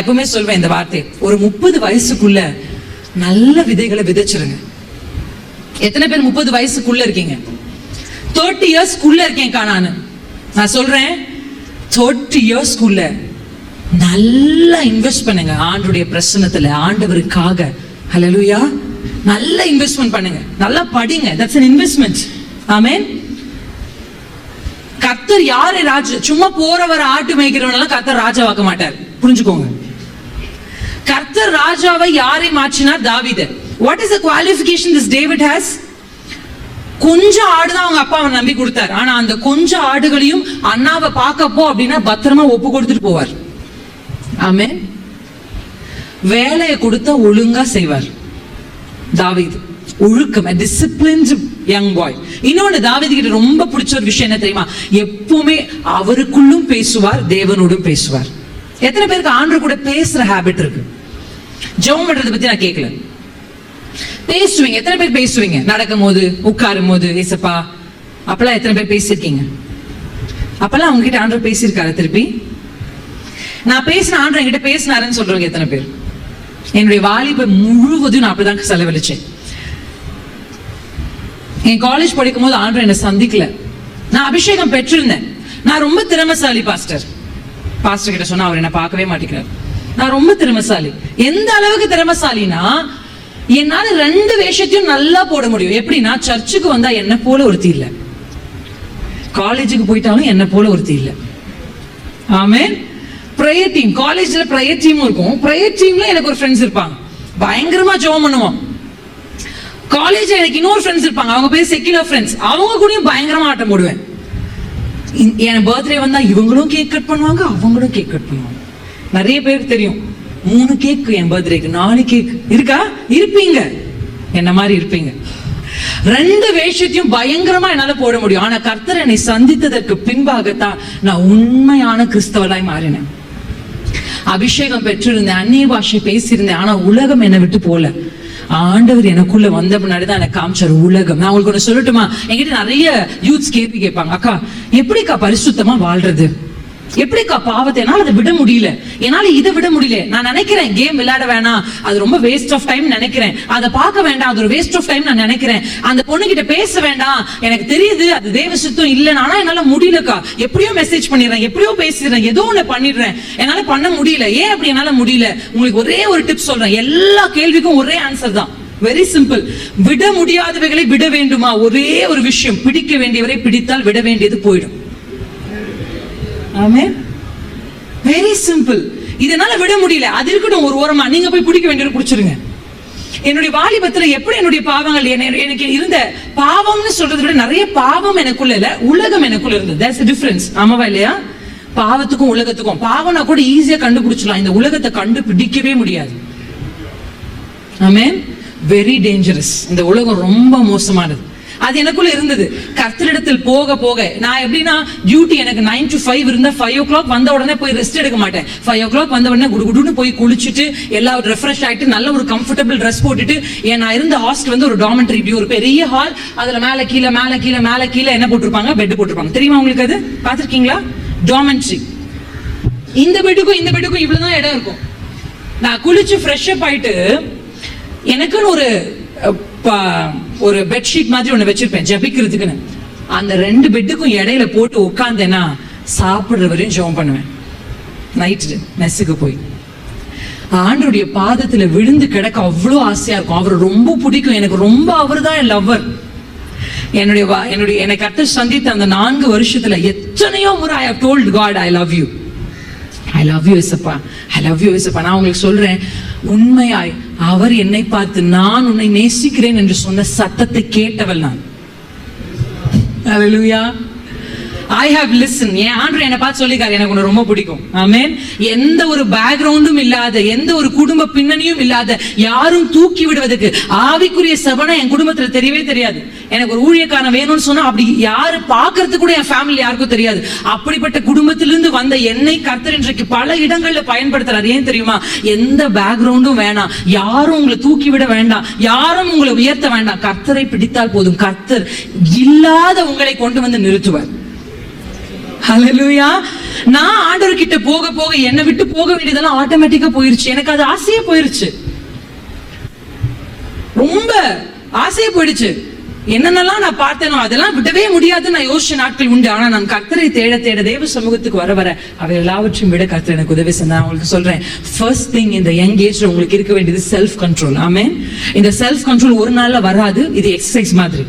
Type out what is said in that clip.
எப்பவுமே சொல்வேன் இந்த வார்த்தை. ஒரு முப்பது வயசுக்குள்ள நல்ல விதைகளை விதைச்சிருங்க. எத்தனை பேர் முப்பது வயசுக்குள்ள இருக்கீங்க? தேர்ட்டி இயர்ஸ்க்குள்ள இருக்கேன் காணான்னு நான். சொல்றேன் தேர்ட்டி இயர்ஸ்க்குள்ள நல்லா இன்வெஸ்ட் பண்ணுங்க. ஆண்டுடைய பிரசனத்துல ஆண்டவருக்காக. ஹalleluya நல்லா இன்வெஸ்ட்மெண்ட் பண்ணுங்க. நல்லா படிங்க. தட்ஸ் அன் இன்வெஸ்ட்மெண்ட் ஆமேன் கத்தர் யாரு ராஜ சும்மா போறவர் ஆட்டு மேய்க்கிறவனெல்லாம் கத்தர் ராஜாவாக்க மாட்டார். புரிஞ்சுக்கோங்க. கர்த்தர் ராஜாவை யாரை மாற்றினா தாவீது. What is the qualification this David has கொஞ்சம் ஆடு தான் அவங்க அப்பா அவன் நம்பி கொடுத்தார். ஆனா அந்த கொஞ்சம் ஆடுகளையும் அண்ணாவை பார்க்கப்போ அப்படின்னா பத்திரமா ஒப்பு கொடுத்துட்டு போவார். ஆமே வேலையை கொடுத்தா ஒழுங்கா செய்வார். தாவீது. ஒழுக்கம் டிசிப்ளின்டு யங் பாய் இன்னொன்னு தாவீது கிட்ட ரொம்ப பிடிச்ச ஒரு விஷயம் என்ன தெரியுமா? எப்பவுமே அவருக்குள்ளும் பேசுவார் தேவனோடும் பேசுவார். எத்தனை பேருக்கு ஆண்டு கூட பேசுற ஹாபிட் இருக்கு? ஜெபம் பண்றதை பத்தி நான் கேட்கல பேசுவீங்க. எத்தனை பேர் பேசுவீங்க? நடக்கும் போது உட்காரும் போது ஏசப்பா அப்பெல்லாம் எத்தனை பேர் பேசியிருக்கீங்க? அப்பெல்லாம் அவங்க கிட்ட ஆண்டவர் பேசியிருக்காரு திருப்பி? நான் பேசின ஆண்டவர் என்கிட்ட பேசினாருன்னு சொல்றவங்க எத்தனை பேர்? என்னுடைய வாலிப முழுவதும் நான் அப்படிதான் செலவழிச்சேன். என் காலேஜ் படிக்கும் போது ஆண்டவர் என்னை சந்திக்கல. நான் அபிஷேகம் பெற்றிருந்தேன். நான் ரொம்ப திறமசாலி பாஸ்டர் பாஸ்டர் கிட்ட சொன்னா அவர் என்ன பார்க்கவே மாட்டேங்கிறார். நான் ரொம்ப திறமசாலி. எந்த அளவுக்கு திறமசாலினா என்னால ரெண்டு வேஷத்தையும் நல்லா போட முடியும். எப்படின்னா சர்ச்சுக்கு வந்தா என்ன போல ஒருத்தி இல்ல. காலேஜுக்கு போயிட்டாலும் என்ன போல ஒருத்தி இல்ல. ஆமே ப்ரேயர் டீம் காலேஜ்ல ப்ரேயர் டீமும் இருக்கும். ப்ரேயர் டீம்ல எனக்கு ஒரு ஃப்ரெண்ட்ஸ் இருப்பாங்க. பயங்கரமா ஜோம் பண்ணுவோம். காலேஜ்ல எனக்கு இன்னொரு ஃப்ரெண்ட்ஸ் இருப்பாங்க. அவங்க பேர் செக்யூலர் ஃப்ரெண்ட்ஸ் அவங்க கூடயும் பயங்கரமா ஆட்டம் போடுவேன். என் பர்த்டே வந்தா இவங்களும் கேக் கட் பண்ணுவாங்க அவங்களும் கேக் கட் பண்ணுவாங்க. நிறைய பேருக்கு தெரியும். மூணு கேக் என் பர்த்டேக்கு நாலு கேக் இருக்கா? இருப்பீங்க. என்ன மாதிரி இருப்பீங்க? ரெண்டு வேஷத்தையும் பயங்கரமா என்னால போட முடியும். ஆனா கர்த்தர் என்னை சந்தித்ததற்கு பின்பாகத்தான் நான் உண்மையான கிறிஸ்தவலாய் மாறினேன். அபிஷேகம் பெற்றிருந்தேன் அந்நிய பாஷை பேசியிருந்தேன் ஆனா உலகம் என்னை விட்டு போல. ஆண்டவர் எனக்குள்ள வந்த பின்னாடி தான் எனக்கு காமிச்சார் உலகம். நான் உங்களுக்கு ஒன்று சொல்லட்டுமா? என்கிட்ட நிறைய யூத்ஸ் கேள்வி கேட்பாங்க. அக்கா எப்படிக்கா பரிசுத்தமா வாழ்றது? எப்படிக்கா பாவத்தை என்னால அதை விட முடியல? என்னால இதை விட முடியல. நான் நினைக்கிறேன் கேம் விளையாட வேணாம். அது ரொம்ப வேஸ்ட் ஆஃப் டைம் நினைக்கிறேன். அதை பார்க்க வேண்டாம். அது ஒரு வேஸ்ட் ஆஃப் டைம் நான் நினைக்கிறேன். அந்த பொண்ணு கிட்ட பேச வேண்டாம். எனக்கு தெரியுது அது தேவ சுத்தம் இல்லைன்னு ஆனா என்னால முடியலக்கா. எப்படியோ மெசேஜ் பண்ணிடுறேன் எப்படியோ பேசிடுறேன் ஏதோ ஒண்ணு பண்ணிடுறேன். என்னால பண்ண முடியல. ஏன் அப்படி என்னால முடியல? உங்களுக்கு ஒரே ஒரு டிப் சொல்றேன். எல்லா கேள்விக்கும் ஒரே ஆன்சர் தான். வெரி சிம்பிள் விட முடியாதவைகளை விட வேண்டுமா? ஒரே ஒரு விஷயம். பிடிக்க வேண்டியவரை பிடித்தால் விட வேண்டியது போயிடும். ஆமே வெரி சிம்பிள் இதனால விட முடியல. அது இருக்கட்டும் ஒரு ஓரமா. நீங்க போய் பிடிக்க வேண்டியது பிடிச்சிருங்க என்னுடைய வாலிபத்துல எப்படி என்னுடைய பாவங்கள் எனக்கு இருந்த பாவம்னு சொல்றதை விட நிறைய பாவம் எனக்குள்ள இல்ல உலகம் எனக்குள்ள இருந்தது. தேட்ஸ் டிஃபரன்ஸ் ஆமாவா இல்லையா? பாவத்துக்கும் உலகத்துக்கும். பாவம்னா கூட ஈஸியா கண்டுபிடிச்சலாம் இந்த உலகத்தை கண்டுபிடிக்கவே முடியாது. ஆமே வெரி டேஞ்சரஸ் இந்த உலகம் ரொம்ப மோசமானது. அது எனக்குள்ள இருந்தது. கர்த்தரிடத்தில் போக போக. நான் எப்படின்னா டியூட்டி எனக்கு நைன் டு ஃபைவ் இருந்தா ஃபைவ் ஓ கிளாக் வந்த உடனே போய் ரெஸ்ட் எடுக்க மாட்டேன். ஃபைவ் ஓ கிளாக் வந்த உடனே குடுகுடுன்னு போய் குளிச்சுட்டு எல்லா ரெஃப்ரெஷ் ஆகிட்டு நல்ல ஒரு கம்ஃபர்டபுள் ட்ரெஸ் போட்டுட்டு ஏன் நான் இருந்த ஹாஸ்டல் வந்து ஒரு டாமெண்ட்ரி வியூ ஒரு பெரிய ஹால் அதுல மேல கீழே மேல கீழே மேல கீழே என்ன போட்டிருப்பாங்க? பெட் போட்டிருப்பாங்க. தெரியுமா உங்களுக்கு அது? பாத்திருக்கீங்களா டாமெண்ட்ரி இந்த பெட்டுக்கும் இந்த பெட்டுக்கும் இவ்வளவுதான் இடம் இருக்கும். நான் குளிச்சு ஃப்ரெஷ் அப் ஆயிட்டு எனக்குன்னு ஒரு ஒரு பெட்ஷீட் மாதிரி ஒன்று வச்சிருப்பேன் ஜபிக்கிறதுக்குன்னு. அந்த ரெண்டு பெட்டுக்கும் இடையில போட்டு உட்காந்தேன்னா சாப்பிட்ற வரையும் ஜெபம் பண்ணுவேன். நைட்டு மெஸ்ஸுக்கு போய். ஆண்டருடைய பாதத்துல விழுந்து கிடக்க அவ்வளோ ஆசையா இருக்கும். அவர் ரொம்ப பிடிக்கும். எனக்கு ரொம்ப அவர் தான் என் லவ்வர் என்னுடைய என்னுடைய என்னை கத்த சந்தித்த அந்த நான்கு வருஷத்துல எத்தனையோ முறை I have told God I love you I love you எஸ்அப்பா I love you எஸ்அப்பா நான் உங்களுக்கு சொல்றேன் உண்மையாய் அவர் என்னை பார்த்து நான் உன்னை நேசிக்கிறேன் என்று சொன்ன சத்தத்தை கேட்டவள் நான். அலலுயா ஐ ஹாவ் லிசன் என் ஆண்டு என்னை பார்த்து சொல்லிக்காரு எனக்கு உன்னை ரொம்ப பிடிக்கும். ஆமேன் எந்த ஒரு பேக்ரவுண்டும் இல்லாத எந்த ஒரு குடும்ப பின்னணியும் இல்லாத யாரும் தூக்கி விடுவதற்கு ஆவிக்குரிய சபனை என் குடும்பத்துல தெரியவே தெரியாது. எனக்கு ஒரு ஊழியக்காரன் வேணும்னு சொன்னா அப்படி யாரு பாக்குறதுக்கு கூட என் ஃபேமிலி யாருக்கும் தெரியாது. அப்படிப்பட்ட குடும்பத்திலிருந்து வந்த என்னை கர்த்தர் இன்றைக்கு பல இடங்கள்ல பயன்படுத்துறாரு. ஏன் தெரியுமா? எந்த பேக்ரவுண்டும் வேணாம். யாரும் உங்களை தூக்கி விட வேண்டாம். யாரும் உங்களை உயர்த்த வேண்டாம். கர்த்தரை பிடித்தால் போதும். கர்த்தர் இல்லாத உங்களை கொண்டு வந்து நிறுத்துவார். ஹalleluya நான் ஆண்டவர் கிட்ட போக போக என்னை விட்டு போக வேண்டியதெல்லாம் ஆட்டோமேட்டிக்கா போயிருச்சு. எனக்கு அது ஆசையே போயிருச்சு. ரொம்ப ஆசையே போயிடுச்சு. என்னென்னலாம் நான் பார்த்தேனோ அதெல்லாம் விடவே முடியாதுன்னு நான் யோசிச்ச நாட்கள் உண்டு. ஆனா நான் கர்த்தரை தேட தேட தேவ சமூகத்துக்கு வர வர அவை எல்லாவற்றையும் விட கர்த்தர் எனக்கு உதவி செஞ்சா நான் உங்களுக்கு சொல்றேன். ஃபர்ஸ்ட் திங் இந்த யங் ஏஜ்ல உங்களுக்கு இருக்க வேண்டியது செல்ஃப் கண்ட்ரோல் ஆமே இந்த செல்ஃப் கண்ட்ரோல் ஒரு நாள்ல வராது. இது எக்ஸசைஸ் மாதிரி.